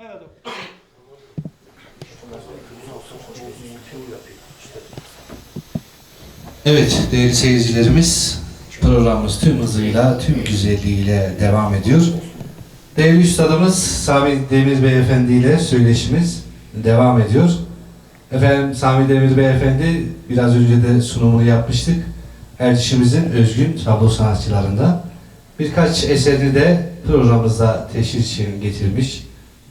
Evet. Evet değerli seyircilerimiz programımız tüm hızıyla, tüm güzelliğiyle devam ediyor. Değerli üstadımız Sami Demir Beyefendi ile söyleşimiz devam ediyor. Efendim Sami Demir Beyefendi biraz önce de sunumunu yapmıştık. Ercişimizin özgün tablo sanatçılarında. Birkaç eserini de programımızda teşhir için getirmiş.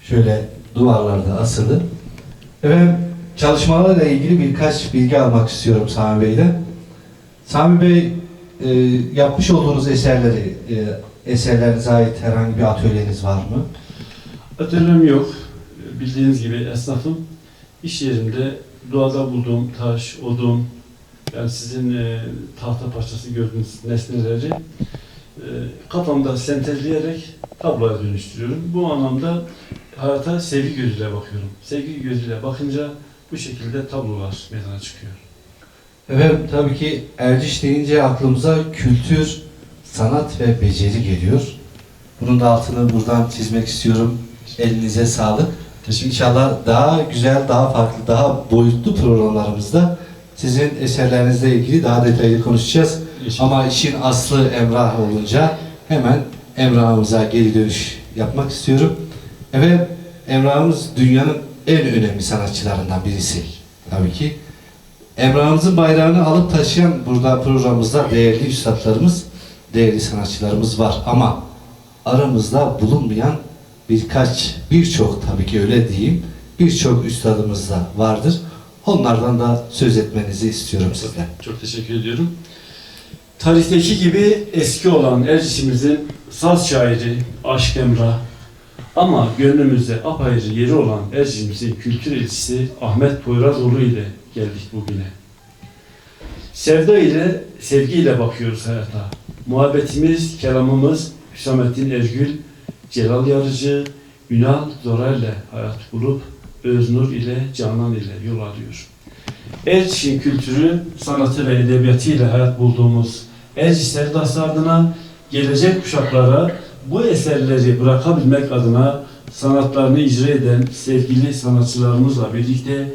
Şöyle duvarlarda asılı. Efendim çalışmalarla ilgili birkaç bilgi almak istiyorum Sami Bey'den. Sami Bey e, yapmış olduğunuz eserleri, e, eserlerinize ait herhangi bir atölyeniz var mı? Atölyem yok. Bildiğiniz gibi esnafım. İş yerimde doğada bulduğum taş, odun, yani sizin e, tahta parçası gördüğünüz nesneleri e, kafamda sentezleyerek tabloya dönüştürüyorum. Bu anlamda hayata sevgi gözüyle bakıyorum. Sevgi gözüyle bakınca bu şekilde tablolar meydana çıkıyor. Efendim tabii ki Erciş deyince aklımıza kültür, sanat ve beceri geliyor. Bunun da altını buradan çizmek istiyorum. Elinize sağlık. İnşallah daha güzel, daha farklı, daha boyutlu programlarımızda sizin eserlerinizle ilgili daha detaylı konuşacağız. Ama işin aslı Emrah olunca hemen Emrah'ımıza geri dönüş yapmak istiyorum. Efendim Emrah'ımız dünyanın en önemli sanatçılarından birisi tabii ki. Emrah'ımızın bayrağını alıp taşıyan burada programımızda değerli üstadlarımız, değerli sanatçılarımız var. Ama aramızda bulunmayan birkaç, birçok tabii ki öyle diyeyim, birçok üstadımız da vardır. Onlardan da söz etmenizi istiyorum sizden. Çok teşekkür ediyorum. Tarihteki gibi eski olan Erciş'imizin saz şairi Aşk Emrah ama gönlümüzde apayrı yeri olan Erciş'imizin kültür elçisi Ahmet Poyrazoğlu ile geldik bugüne. Sevda ile, sevgiyle bakıyoruz hayata. Muhabbetimiz, kelamımız Hüsamettin Ergül, Celal Yarıcı, Ünal Zoral ile hayat bulup Öznur ile Canan ile yol alıyor. Erciş'in kültürü, sanatı ve edebiyatıyla hayat bulduğumuz Erciş sevdası adına gelecek kuşaklara bu eserleri bırakabilmek adına sanatlarını icra eden sevgili sanatçılarımızla birlikte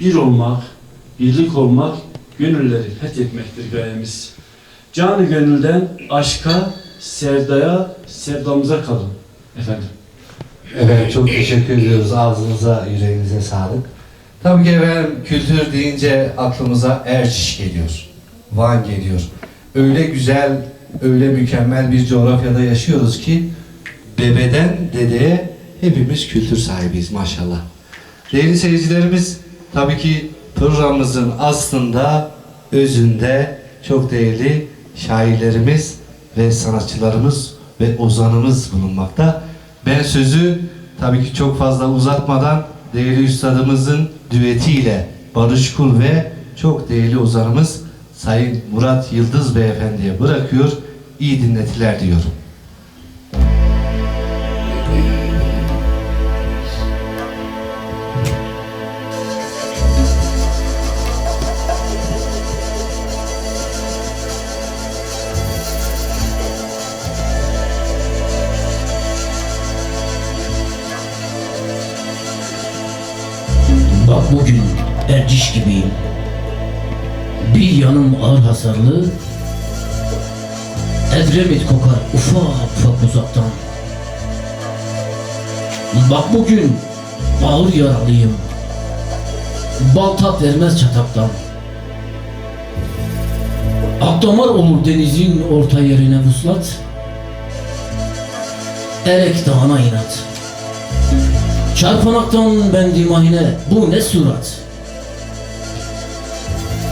bir olmak, birlik olmak, gönülleri fethetmektir gayemiz. Canı gönülden aşka, sevdaya, sevdamıza kalın. Efendim. Evet çok teşekkür ediyoruz. Ağzınıza, yüreğinize sağlık. Tabii ki efendim kültür deyince aklımıza Erciş geliyor. Van geliyor. Öyle güzel, öyle mükemmel bir coğrafyada yaşıyoruz ki bebeden dedeye hepimiz kültür sahibiyiz maşallah. Değerli seyircilerimiz tabii ki programımızın aslında özünde çok değerli şairlerimiz ve sanatçılarımız ve ozanımız bulunmakta. Ben sözü tabii ki çok fazla uzatmadan değerli üstadımızın düetiyle Barış Kul ve çok değerli ozanımız Sayın Murat Yıldız Beyefendi'ye bırakıyor. İyi dinletiler diyorum. Hasarlı. Edremit kokar ufak ufak uzaktan. Bak bugün ağır yaralıyım. Bal tat vermez çataktan. Akdamar olur denizin orta yerine vuslat. Erek dağına inat. Çarpanaktan ben dimahine bu ne surat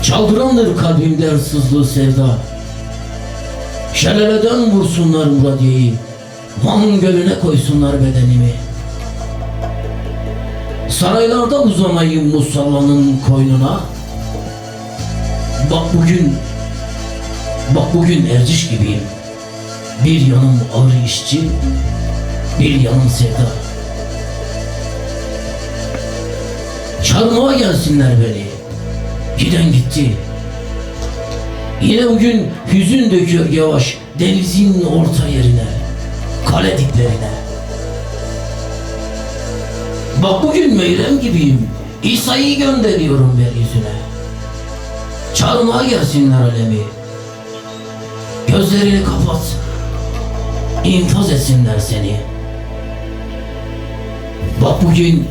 Çaldırandır kalbimde hırsızlığı sevda. Şeleleden vursunlar muradiyeyi. Van gölüne koysunlar bedenimi. Saraylarda uzanayım Musalla'nın koynuna. Bak bugün Bak bugün erciş gibiyim. Bir yanım ağır işçi Bir yanım sevda. Çarmıha gelsinler beni. Giden gitti. Yine bugün hüzün döküyor yavaş denizin orta yerine, kale diplerine. Bak bugün Meyrem gibiyim. İsa'yı gönderiyorum yeryüzüne. Çağırmaya gelsinler alemi. Gözlerini kapat. İnfaz etsinler seni. Bak bugün,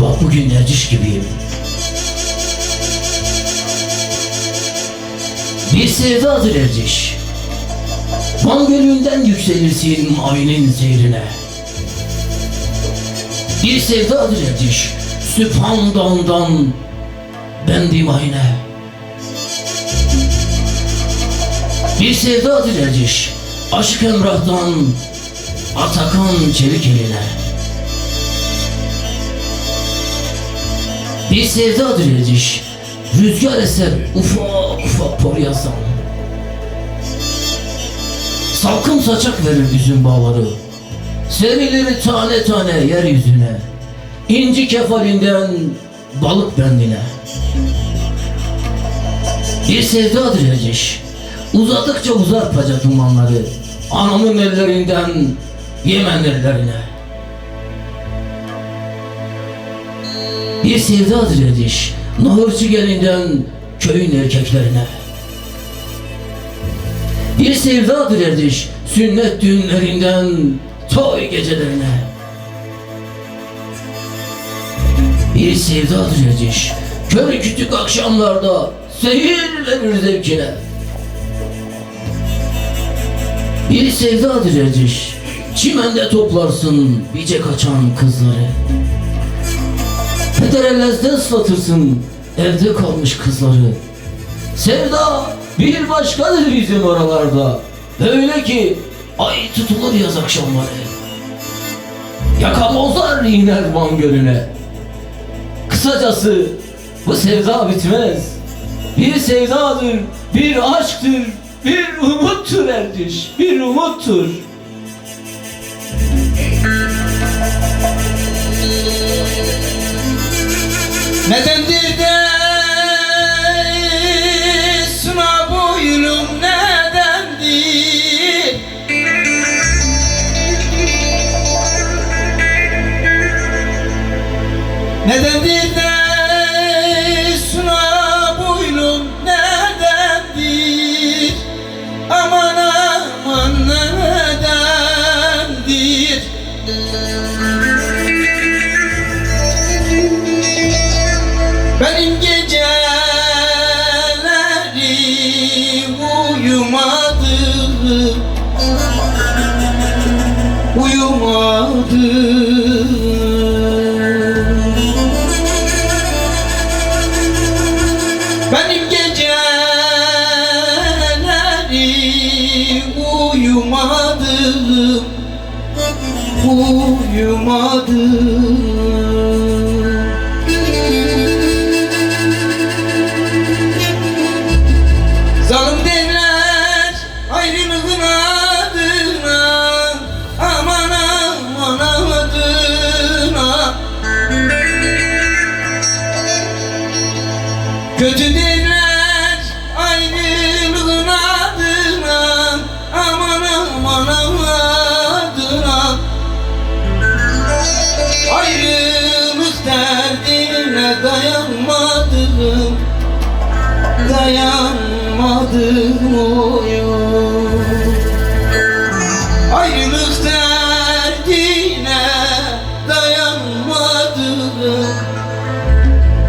bak bugün Erciş gibiyim. Bir sevdadır Erciş. Van Gölü'nden yükselirsin mavinin seyrine. Bir sevdadır Erciş. Süphan dağından bendim. Bir sevdadır Erciş. Aşk Emrah'tan Atakan çelik eline. Bir sevdadır Erciş. Rüzgar eser ufak ufak por yazan. Salkım saçak verir üzüm bağları. Serileri tane tane yeryüzüne. İnci kefalinden balık bendine. Bir sevdadır Erciş. Uzadıkça uzar paca dumanları. Anamın ellerinden Yemen ellerine. Bir sevdadır Erciş. Nahırcı gelinden köyün erkeklerine. Bir sevdadır Erdiş, sünnet düğünlerinden toy gecelerine. Bir sevdadır Erdiş, kör kütük akşamlarda seyir verir zevkine. Bir sevdadır Erdiş, çimende toplarsın bice kaçan kızları. Pederellezde ıslatırsın evde kalmış kızları. Sevda bir başkadır bizim oralarda. Öyle ki ay tutulur yaz akşamları. Yakamozlar iner Van Gölü'ne. Kısacası bu sevda bitmez. Bir sevdadır, bir aşktır, bir umuttur Erdiş, bir umuttur. Nedendir de suna boylum nedendir Nedendir de Uyumadım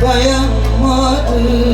Dayanmadım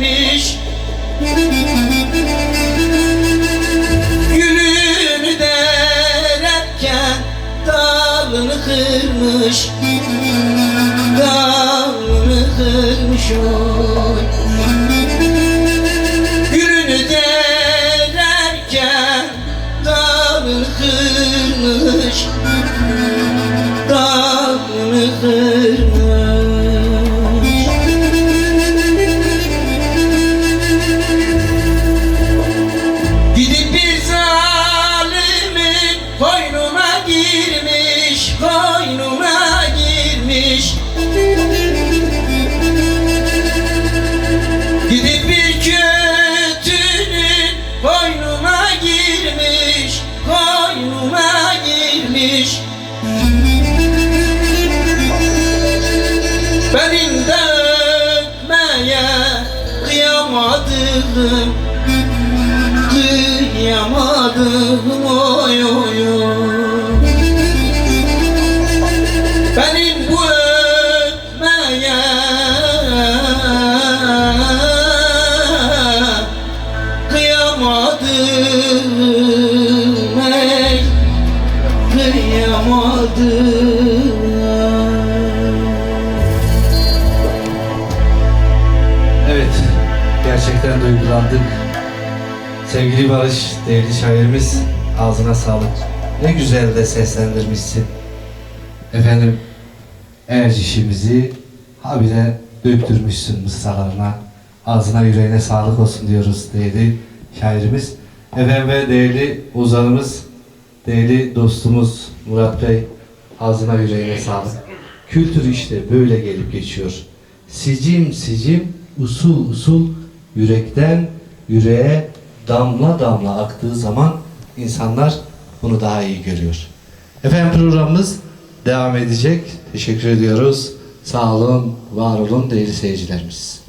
gelmiş. Gülünü dererken dalını kırmış. Dalını kırmış o. kıyamadım duygulandık. Sevgili Barış, değerli şairimiz, ağzına sağlık. Ne güzel de seslendirmişsin. Efendim, Erciş'imizi habire döktürmüşsün mısralarına. Ağzına yüreğine sağlık olsun diyoruz değerli şairimiz. Efendim ve değerli ozanımız, değerli dostumuz Murat Bey, ağzına yüreğine sağlık. Kültür işte böyle gelip geçiyor. Sicim sicim, usul usul, yürekten yüreğe damla damla aktığı zaman insanlar bunu daha iyi görüyor. Efendim programımız devam edecek. Teşekkür ediyoruz. Sağ olun, var olun değerli seyircilerimiz.